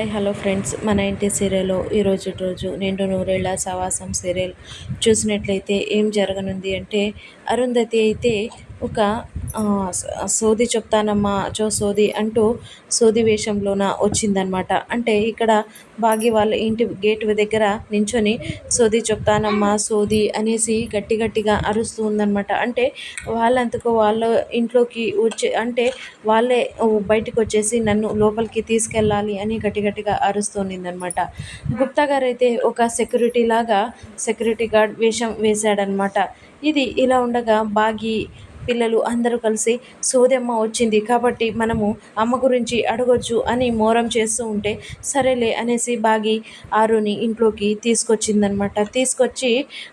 Hi hello friends. మన ఇంటి సీరియల్లో ఈరోజు రోజు నిండు నూరేళ్ళ సవాసం సీరియల్ చూసినట్లయితే ఏం జరగనుంది అంటే అరుంధతి అయితే ఒక సోది చెప్తానమ్మా చో సోది అంటూ సోది వేషంలోన వచ్చిందనమాట అంటే ఇక్కడ భాగ్య వాళ్ళ ఇంటి గేట్ దగ్గర నించొని సోది చెప్తానమ్మా సోది అనేసి గట్టి గట్టిగా అరుస్తూ ఉందనమాట అంటే వాళ్ళంతకు వాళ్ళ ఇంట్లోకి వచ్చే అంటే వాళ్ళే బయటకు వచ్చేసి నన్ను లోపలికి తీసుకెళ్ళాలి అని గట్టి గట్టిగా అరుస్తుందనమాట గుప్తా గారు అయితే ఒక సెక్యూరిటీ లాగా సెక్యూరిటీ గార్డ్ వేషం వేశాడనమాట ఇది ఇలా ఉండగా బాగి పిల్లలు అందరూ కలిసి సోదమ్మ వచ్చింది కాబట్టి మనము అమ్మ గురించి అడగొచ్చు అని మోరం చేస్తూ ఉంటే సరేలే అనేసి బాగి ఆరుని ఇంట్లోకి తీసుకొచ్చిందనమాట తీసుకొచ్చి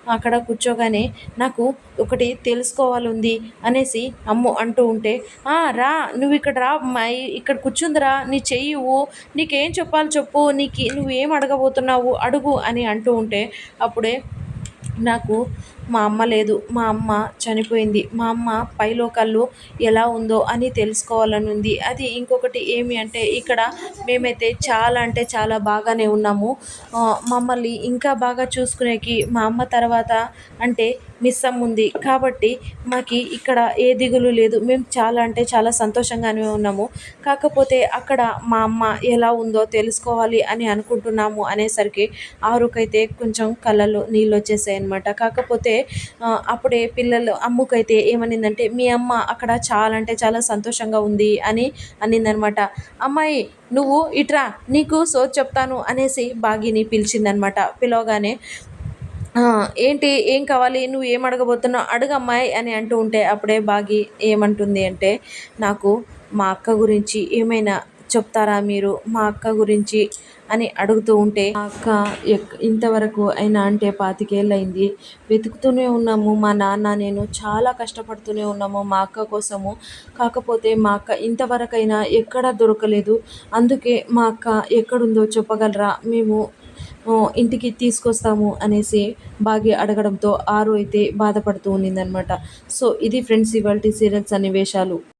అక్కడ కూర్చోగానే నాకు ఒకటి తెలుసుకోవాలంది అనేసి అమ్ము అంటూ ఉంటే రా నువ్వు ఇక్కడ రా అమ్మాయి ఇక్కడ కూర్చుందిరా నీ చెయ్యివు నీకేం చెప్పాలి చెప్పు నీకు నువ్వేం అడగబోతున్నావు అడుగు అని అంటూ ఉంటే అప్పుడే నాకు మా అమ్మ లేదు మా అమ్మ చనిపోయింది మా అమ్మ పైలోకాల్లో ఎలా ఉందో అని తెలుసుకోవాలని ఉంది అది ఇంకొకటి ఏమి అంటే ఇక్కడ మేమైతే చాలా అంటే చాలా బాగానే ఉన్నాము. మమ్మల్ని ఇంకా బాగా చూసుకునేకి మా అమ్మ తర్వాత అంటే మిస్ అమ్ముంది కాబట్టి మాకి ఇక్కడ ఏ దిగులు లేదు. మేము చాలా అంటే చాలా సంతోషంగానే ఉన్నాము. కాకపోతే అక్కడ మా అమ్మ ఎలా ఉందో తెలుసుకోవాలి అని అనుకుంటున్నాము అనేసరికి ఆరుకైతే కొంచెం కళ్ళలో నీళ్ళు వచ్చేసాయి అనమాట కాకపోతే అప్పుడే పిల్లలు అమ్ముకైతే ఏమనిందంటే మీ అమ్మ అక్కడ చాలా అంటే చాలా సంతోషంగా ఉంది అని అనిందనమాట అమ్మాయి నువ్వు ఇట్రా నీకు సో చెప్తాను అనేసి బాగిని పిలిచిందనమాట పిలవగానే ఏంటి ఏం కావాలి నువ్వు ఏం అడగబోతున్నావు అడగమ్మాయి అని అంటూ ఉంటే అప్పుడే బాగి ఏమంటుంది అంటే నాకు మా అక్క గురించి ఏమైనా చెప్తారా మీరు? మా అక్క గురించి అని అడుగుతూ ఉంటే మా అక్క ఇంతవరకు అయినా అంటే పాతికేళ్ళయింది. వెతుకుతూనే ఉన్నాము. మా నాన్న నేను చాలా కష్టపడుతూనే ఉన్నాము మా అక్క కోసము. కాకపోతే మా అక్క ఇంతవరకైనా ఎక్కడా దొరకలేదు. అందుకే మా అక్క ఎక్కడుందో చెప్పగలరా? మేము ఇంటికి తీసుకొస్తాము అనేసి బాగా అడగడంతో ఆరు అయితే బాధపడుతూ ఉన్నిందనమాట సో ఇది ఫ్రెండ్స్ ఇవాళ సీరియల్స్ సన్నివేశాలు.